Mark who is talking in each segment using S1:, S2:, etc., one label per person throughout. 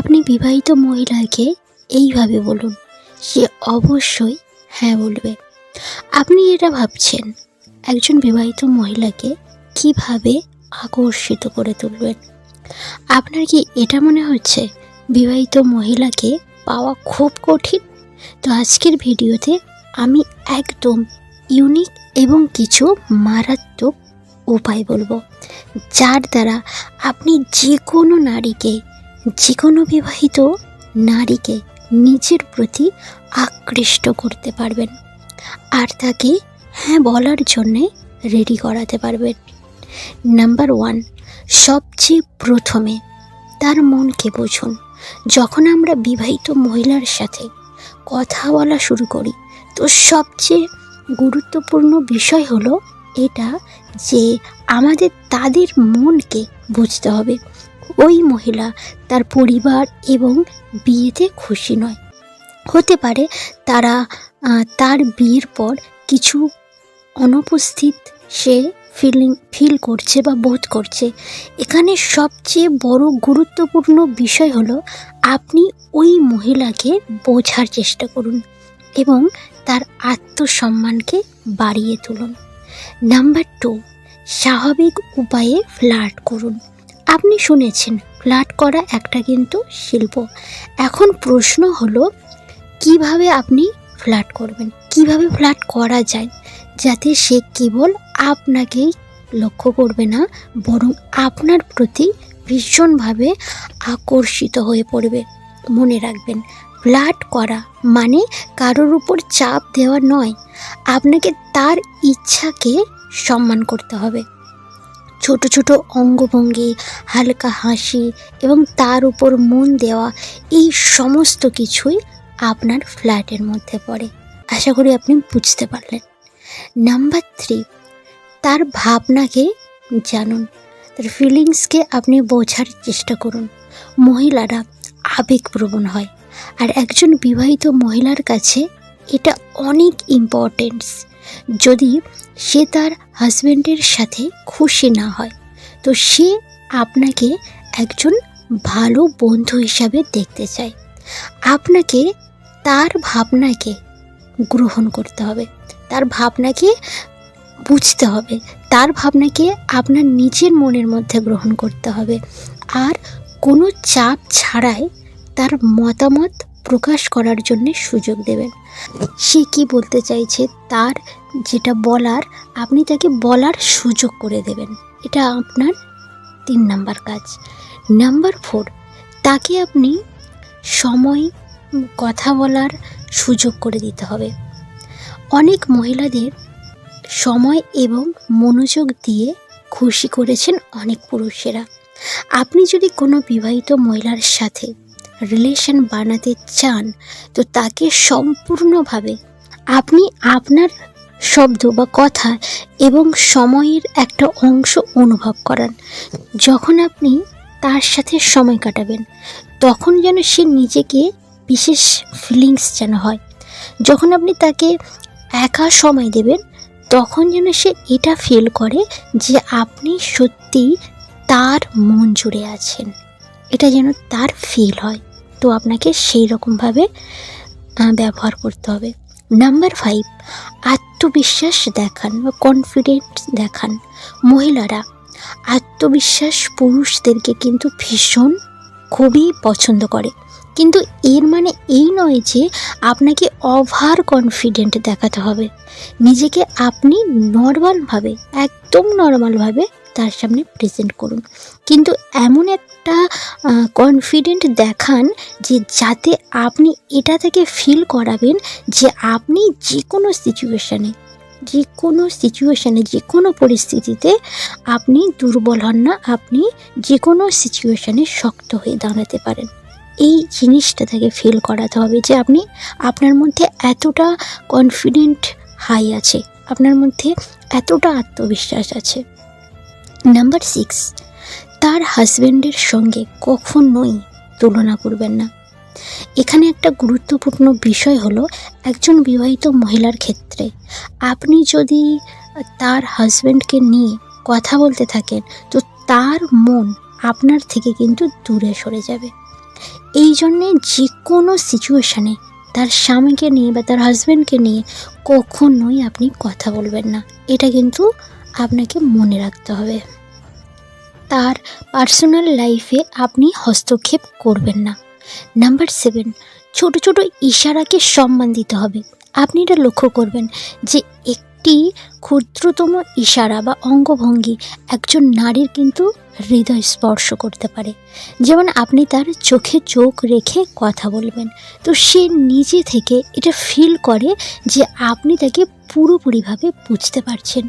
S1: আপনি বিবাহিত মহিলাকে এইভাবে বলুন, সে অবশ্যই হ্যাঁ বলবে। আপনি এটা ভাবছেন, একজন বিবাহিত মহিলাকে কীভাবে আকর্ষিত করে তুলবেন? আপনার কি এটা মনে হচ্ছে, বিবাহিত মহিলাকে পাওয়া খুব কঠিন? তো আজকের ভিডিওতে আমি একদম ইউনিক এবং কিছু মারাত্মক উপায় বলব, যার দ্বারা আপনি যে কোনো নারীকে যে কোনো বিবাহিত নারীকে নিজের প্রতি আকৃষ্ট করতে পারবেন আর তাকে হ্যাঁ বলার জন্যে রেডি করাতে পারবেন। নাম্বার ওয়ান সবচেয়ে প্রথমে তার মনকে বুঝুন। যখন আমরা বিবাহিত মহিলার সাথে কথা বলা শুরু করি, তো সবচেয়ে গুরুত্বপূর্ণ বিষয় হলো এটা যে আমাদের তাদের মনকে বুঝতে হবে। ওই মহিলা তার পরিবার এবং বিয়েতে খুশি নয়। হতে পারে তারা তার বিয়ের পর কিছু অনুপস্থিত সে ফিলিং ফিল করছে বা বোধ করছে। এখানে সবচেয়ে বড় গুরুত্বপূর্ণ বিষয় হলো আপনি ওই মহিলাকে বোঝার চেষ্টা করুন এবং তার আত্মসম্মানকে বাড়িয়ে তুলুন। নাম্বার টু স্বাভাবিক উপায়ে ফ্লার্ট করুন। আপনি শুনেছেন ফ্লার্ট করা একটা কিন্তু শিল্প। এখন প্রশ্ন হলো, কীভাবে আপনি ফ্ল্যাট করবেন? কীভাবে ফ্ল্যাট করা যায়? যাতে সে কেবল আপনাকেই লক্ষ্য করবে না, বরং আপনার প্রতি ভীষণভাবে আকর্ষিত হয়ে পড়বে। মনে রাখবেন ফ্লার্ট করা মানে কারোর উপর চাপ দেওয়া নয়। আপনাকে তার ইচ্ছাকে সম্মান করতে হবে। ছোট ছোট অঙ্গভঙ্গি, হালকা হাসি এবং তার উপর মন দেওয়া এই সমস্ত কিছুই আপনার ফ্ল্যাটের মধ্যে পড়ে। আশা করি আপনি বুঝতে পারলেন। নাম্বার থ্রি, তার ভাবনাকে জানুন। তার ফিলিংসকে আপনি বোঝার চেষ্টা করুন। মহিলারা আবেগপ্রবণ হয়। আর একজন বিবাহিত মহিলার কাছে এটা অনেক ইম্পর্টেন্স যদি সে তার হাজব্যান্ডের সাথে খুশি না হয়, তো সে আপনাকে একজন ভালো বন্ধু হিসাবে দেখতে চায়। আপনাকে তার ভাবনাকে গ্রহণ করতে হবে, তার ভাবনাকে বুঝতে হবে, তার ভাবনাকে আপনার নিজের মনের মধ্যে গ্রহণ করতে হবে। আর কোনো চাপ ছাড়াই তার মতামত প্রকাশ করার জন্য সুযোগ দেবেন। সে কি বলতে চাইছে তার যেটা বলার, আপনি তাকে বলার সুযোগ করে দেবেন। এটা আপনার তিন নাম্বার কাজ। নাম্বার ফোর, তাকে আপনি সময়, কথা বলার সুযোগ করে দিতে হবে। অনেক মহিলাদের সময় এবং মনোযোগ দিয়ে খুশি করেছেন অনেক পুরুষেরা। আপনি যদি কোনো বিবাহিত মহিলার সাথে রিলেশন বানাতে চান, তো তাকে সম্পূর্ণভাবে আপনি আপনার শব্দ বা কথা এবং সময়ের একটা অংশ অনুভব করান। যখন আপনি তার সাথে সময় কাটাবেন, তখন যেন সে নিজেকে বিশেষ ফিলিংস যেন হয়। যখন আপনি তাকে একা সময় দেবেন, তখন যেন সে এটা ফিল করে যে আপনি সত্যি তার মন জুড়ে আছেন। এটা যেন তার ফিল হয়। তো আপনাকে সেই রকমভাবে ব্যবহার করতে হবে। নাম্বার ফাইভ আত্মবিশ্বাস দেখান বা কনফিডেন্স দেখান। মহিলারা, আত্মবিশ্বাস পুরুষদেরকে কিন্তু ভীষণ খুবই পছন্দ করে। কিন্তু এর মানে এই নয় যে আপনাকে ওভার কনফিডেন্ট দেখাতে হবে। নিজেকে আপনি নর্মালভাবে একদম নর্মালভাবে তার সামনে প্রেজেন্ট করুন। কিন্তু এমন একটা কনফিডেন্ট দেখান যে যাতে আপনি এটা থেকে ফিল করাবেন যে আপনি যে কোনো সিচুয়েশানে যে কোনো সিচুয়েশানে যে কোনো পরিস্থিতিতে আপনি দুর্বল হন না, আপনি যে কোনো সিচুয়েশানে শক্ত হয়ে দাঁড়াতে পারেন। এই জিনিসটা থেকে ফিল করাতে হবে যে আপনি, আপনার মধ্যে এতটা কনফিডেন্ট হাই আছে, আপনার মধ্যে এতটা আত্মবিশ্বাস আছে। নাম্বার সিক্স তার হাজব্যান্ডের সঙ্গে কখনোই তুলনা করবেন না। এখানে একটা গুরুত্বপূর্ণ বিষয় হলো একজন বিবাহিত মহিলার ক্ষেত্রে। আপনি যদি তার হাজব্যান্ডকে নিয়ে কথা বলতে থাকেন, তো তার মন আপনার থেকে কিন্তু দূরে সরে যাবে। এই জন্যে যে কোনো সিচুয়েশানে তার স্বামীকে নিয়ে বা তার হাজব্যান্ডকে নিয়ে কখনোই আপনি কথা বলবেন না। এটা কিন্তু আপনাকে মনে রাখতে হবে। তার পার্সোনাল লাইফে আপনি হস্তক্ষেপ করবেন না। নাম্বার সেভেন, ছোট ছোট ইশারাকে সম্মান দিতে হবে। আপনি এটা লক্ষ্য করবেন যে একটি ক্ষুদ্রতম ইশারা বা অঙ্গভঙ্গি একজন নারীর কিন্তু হৃদয় স্পর্শ করতে পারে। যেমন আপনি তার চোখে চোখ রেখে কথা বলবেন, তো সে নিজে থেকে এটা ফিল করে যে আপনি তাকে পুরোপুরিভাবে বুঝতে পারছেন।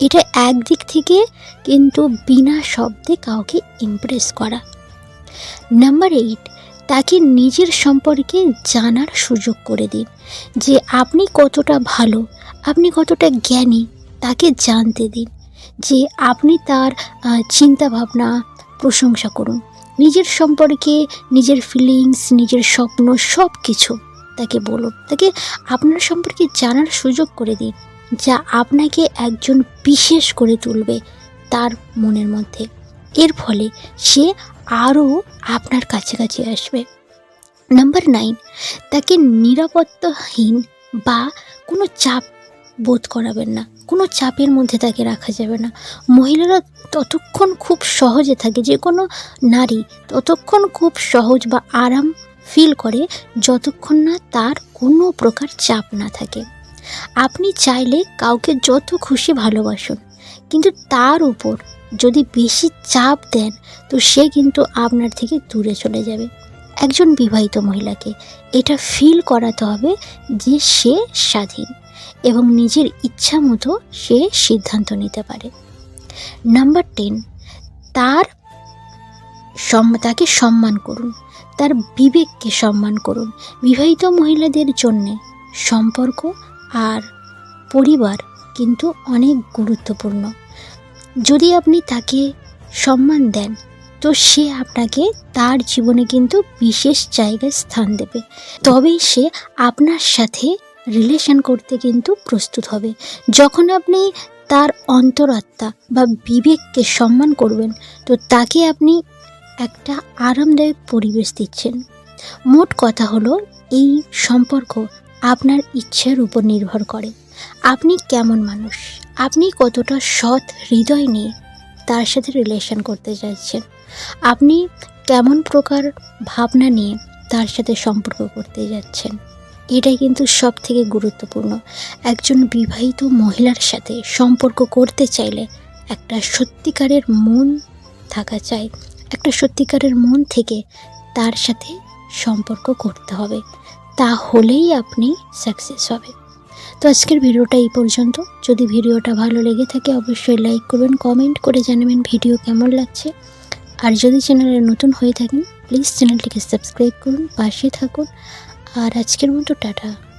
S1: এটা একদিক থেকে কিন্তু বিনা শব্দে কাউকে ইমপ্রেস করা। নাম্বার এইট তাকে নিজের সম্পর্কে জানার সুযোগ করে দিন যে আপনি কতটা ভালো, আপনি কতটা জ্ঞানী, তাকে জানতে দিন যে আপনি তার চিন্তাভাবনা প্রশংসা করুন। নিজের সম্পর্কে, নিজের ফিলিংস নিজের স্বপ্ন সব কিছু তাকে বলুন, তাকে আপনার সম্পর্কে জানার সুযোগ করে দিন। যা আপনাকে একজন বিশেষ করে তুলবে তার মনের মধ্যে। এর ফলে সে আরও আপনার কাছাকাছি আসবে। নাম্বার নাইন তাকে নিরাপত্তাহীন বা কোনো চাপ বোধ করাবেন না। কোনো চাপের মধ্যে তাকে রাখা যাবে না। মহিলারা ততক্ষণ খুব সহজে থাকে, যে কোনো নারী ততক্ষণ খুব সহজ বা আরাম ফিল করে, যতক্ষণ না তার কোনো প্রকার চাপ না থাকে। আপনি চাইলে কাউকে যত খুশি ভালোবাসুন, কিন্তু তার উপর যদি বেশি চাপ দেন, তো সে কিন্তু আপনার থেকে দূরে চলে যাবে। একজন বিবাহিত মহিলাকে এটা ফিল করাতে হবে যে সে স্বাধীন এবং নিজের ইচ্ছা মতো সে সিদ্ধান্ত নিতে পারে। নাম্বার টেন তার তাকে সম্মান করুন, তার বিবেককে সম্মান করুন। বিবাহিত মহিলাদের জন্যে সম্পর্ক আর পরিবার কিন্তু অনেক গুরুত্বপূর্ণ। যদি আপনি তাকে সম্মান দেন, তো সে আপনাকে তার জীবনে কিন্তু বিশেষ জায়গায় স্থান দেবে। তবেই সে আপনার সাথে রিলেশন করতে কিন্তু প্রস্তুত হবে। যখন আপনি তার অন্তরাত্মা বা বিবেককে সম্মান করবেন, তো তাকে আপনি একটা আরামদায়ক পরিবেশ দিচ্ছেন। মোট কথা হলো, এই সম্পর্ক আপনার ইচ্ছের উপর নির্ভর করে। আপনি কেমন মানুষ? আপনি কতটা সৎ হৃদয় নিয়ে তার সাথে রিলেশন করতে চাইছেন? আপনি কেমন প্রকার ভাবনা নিয়ে তার সাথে সম্পর্ক করতে যাচ্ছেন? এটাই কিন্তু সব থেকে গুরুত্বপূর্ণ। একজন বিবাহিত মহিলার সাথে সম্পর্ক করতে চাইলে একটা সত্যিকারের মন থাকা চাই। একটা সত্যিকারের মন থেকে তার সাথে সম্পর্ক করতে হবে। তাহলেই আপনি সাকসেস হবে তো আজকের ভিডিওটা এই পর্যন্ত। যদি ভিডিওটা ভালো লেগে থাকে, অবশ্যই লাইক করবেন কমেন্ট করে জানাবেন ভিডিও কেমন লাগছে। আর যদি চ্যানেলে নতুন হয়ে থাকেন প্লিজ চ্যানেলটিকে সাবস্ক্রাইব করুন, পাশে থাকুন। আর আজকের মতো, টাটা।